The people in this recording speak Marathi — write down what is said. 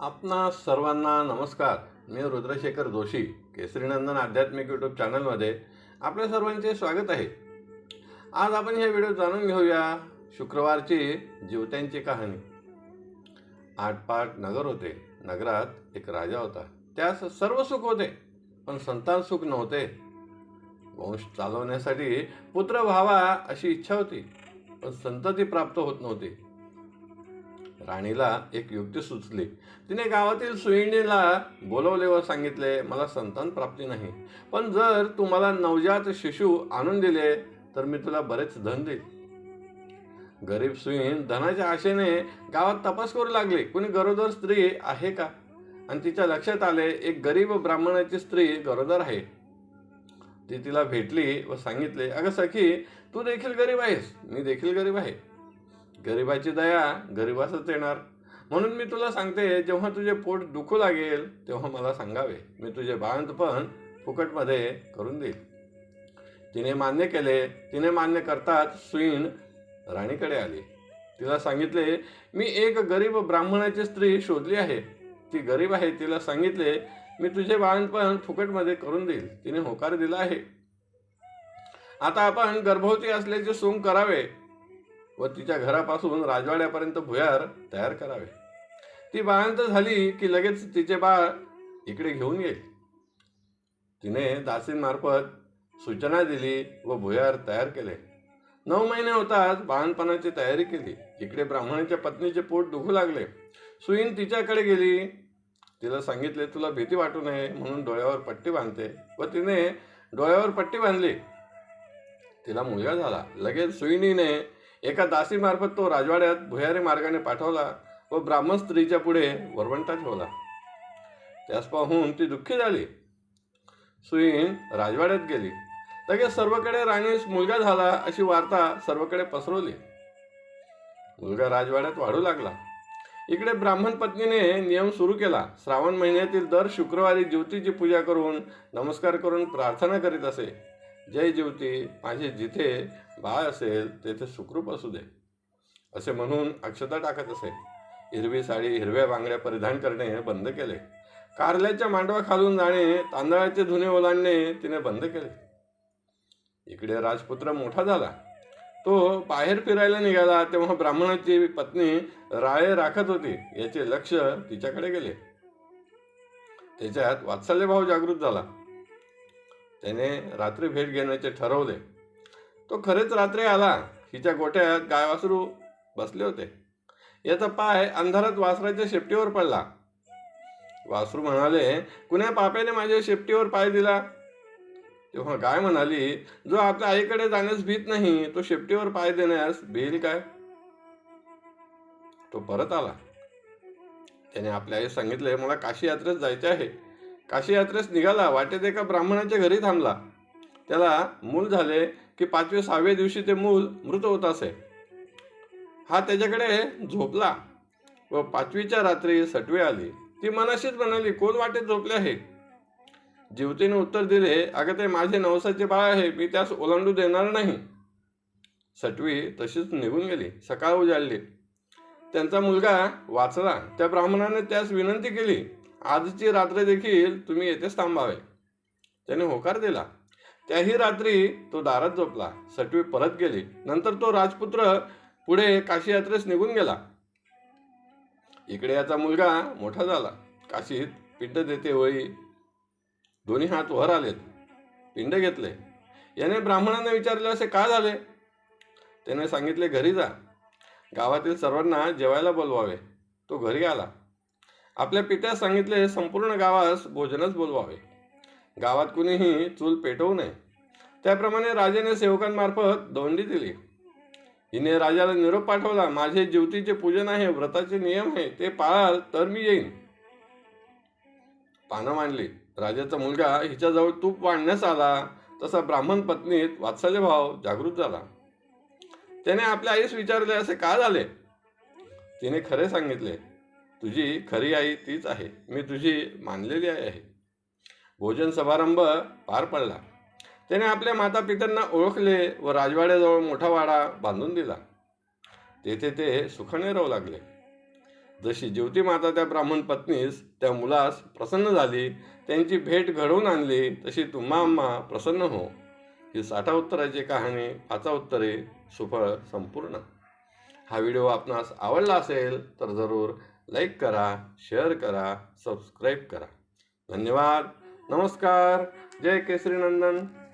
आपणा सर्वांना नमस्कार. मी रुद्रशेखर जोशी केसरीनंदन आध्यात्मिक यूट्यूब चॅनलमध्ये आपल्या सर्वांचे स्वागत आहे. आज आपण हे व्हिडिओ जाणून घेऊया शुक्रवारची जीवत्यांची कहाणी. आठपाठ नगर होते. नगरात एक राजा होता. त्यास सर्व सुख होते पण संतान सुख नव्हते. वंश चालवण्यासाठी पुत्र व्हावा अशी इच्छा होती पण संतती प्राप्त होत नव्हती. राणीला एक युक्ती सुचली. तिने गावातील सुईणीला बोलवले व सांगितले मला संतान प्राप्ती नाही. पण जर तू मला नवजात शिशु आणून दिले तर मी तुला बरेच धन देईल गरीब सुईण धनाच्या आशेने गावात तपास करू लागली. कुणी गरोदर स्त्री आहे का? आणि तिच्या लक्षात आले एक गरीब ब्राह्मणाची स्त्री गरोदर आहे. ती तिला भेटली व सांगितले अगं सखी तू देखील गरीब आहेस. मी देखील गरीब आहे. गरिबाची दया गरिबासच येणार म्हणून मी तुला सांगते जेव्हा तुझे पोट दुखू लागेल तेव्हा मला सांगावे. मी तुझे बाळंतपण फुकटमध्ये करून देईल. तिने मान्य केले तिने मान्य करताच सुईण राणीकडे आली. तिला सांगितले मी एक गरीब ब्राह्मणाची स्त्री शोधली आहे. ती गरीब आहे तिला सांगितले मी तुझे बाळंतपण फुकटमध्ये करून देईल. तिने होकार दिला आहे. आता आपण गर्भवती असल्याचे सोंग करावे. व तिच्या घरापासून राजवाड्यापर्यंत भुयार तयार करावे. ती बाळंत झाली की लगेच तिचे बाळ इकडे घेऊन येईल तिने दासींमार्फत सूचना दिली व भुयार तयार केले. नऊ महिने होताच बाळणपणाची तयारी केली. इकडे ब्राह्मणाच्या पत्नीचे पोट दुखू लागले. सुईन तिच्याकडे गेली. तिला सांगितले तुला भीती वाटू नये म्हणून डोळ्यावर पट्टी बांधते. व तिने डोळ्यावर पट्टी बांधली. तिला मुलगा झाला. लगेच सुईणीने एका दासीमार्फत तो राजवाड्यात भुयारी मार्गाने पाठवला व ब्राह्मण स्त्रीच्या पुढे वरवंटा ठेवला. त्यास पाहून ती दुःखी झाली. सुईन राजवाड्यात गेली. लगेच सर्वकडे राणीस मुलगा झाला अशी वार्ता सर्वकडे पसरवली. मुलगा राजवाड्यात वाढू लागला. इकडे ब्राह्मण पत्नीने नियम सुरू केला. श्रावण महिन्यातील दर शुक्रवारी ज्योतीची पूजा करून नमस्कार करून प्रार्थना करीत असे. जय जीवती माझे जिथे बाळ असेल तेथे सुखरूप असू दे. असे म्हणून अक्षता टाकत असे. हिरवी साडी हिरव्या बांगड्या परिधान करणे बंद केले. कारल्याच्या मांडवा खालून जाणे तांदळाचे धुणे ओलांडणे तिने बंद केले. इकडे राजपुत्र मोठा झाला. तो बाहेर फिरायला निघाला तेव्हा ब्राह्मणाची पत्नी राळे राखत होती. याचे लक्ष तिच्याकडे गेले. त्याच्यात वात्सल्यभाव जागृत झाला. त्याने रात्री भेट घेण्याचे ठरवले. तो खरेच रात्री आला. हिच्या गोठ्यात गाय वासरू बसले होते. याचा पाय अंधारात वासराच्या शेपटीवर पडला. वासरू म्हणाले कुण्या पाप्याने माझ्या शेपटीवर पाय दिला? तेव्हा गाय म्हणाली जो आपल्या आईकडे जाण्यास भीत नाही तो शेपटीवर पाय देण्यास भेल काय? तो परत आला. त्याने आपल्या आईस सांगितले मला काशी यात्रेत जायचे आहे. काशी यात्रेस निघाला वाटेत एका ब्राह्मणाच्या घरी थांबला. त्याला मूल झाले की पाचवे सहाव्या दिवशी ते मूल मृत होत असे. हा त्याच्याकडे झोपला व पाचवीच्या रात्री सटवे आली. ती मनाशीच म्हणाली कोण वाटेत झोपले आहे? जीवतीने उत्तर दिले अगं ते माझे नवसाचे बाळ आहे मी त्यास ओलांडू देणार नाही. सटवी तशीच निघून गेली सकाळ उजाडली. त्यांचा मुलगा वाचला. त्या ब्राह्मणाने त्यास विनंती केली आजची रात्र देखील तुम्ही येथेच थांबावे. त्याने होकार दिला. त्याही रात्री तो दारात झोपला. सटवी परत गेली. नंतर तो राजपुत्र पुढे काशी यात्रेस निघून गेला. इकडे याचा मुलगा मोठा झाला. काशीत पिंड देते होई दोन्ही हात वर आलेत. पिंड घेतले. याने ब्राह्मणांना विचारले असे का झाले? त्याने सांगितले घरी जा. गावातील सर्वांना जेवायला बोलवावे. तो घरी आला. आपल्या पित्यास सांगितले संपूर्ण गावास भोजनच बोलवावे. गावात कुणीही चूल पेटवू नये. त्याप्रमाणे राजाने सेवकांमार्फत दोंडी दिली. हिने राजाला निरोप पाठवला माझे ज्योतीचे पूजन आहे व्रताचे नियम आहे ते पाळाल तर मी येईन. पानं मांडली. राजाचा मुलगा हिच्याजवळ तूप वाढण्यास आला तसा ब्राह्मण पत्नीत वात्सल्य भाव जागृत झाला. त्याने आपल्या आईस विचारले असे का झाले? तिने खरे सांगितले तुझी खरी आई तीच आहे. मी तुझी मानलेली आई आहे. भोजन समारंभ पार पडला. त्याने आपल्या माता पित्यांना ओळखले व राजवाड्याजवळ मोठा वाडा बांधून दिला. तेथे ते सुखाने राहू लागले. जशी ज्योती माता त्या ब्राह्मण पत्नीस त्या मुलास प्रसन्न झाली त्यांची भेट घडवून आणली तशी तुम्हा आम्हा प्रसन्न हो. ही साठा उत्तराची कहाणी पाचा उत्तरे सुफळ संपूर्ण. हा व्हिडिओ आपणास आवडला असेल तर जरूर लाईक करा शेअर करा सबस्क्राईब करा. धन्यवाद. नमस्कार. जय केसरी नंदन.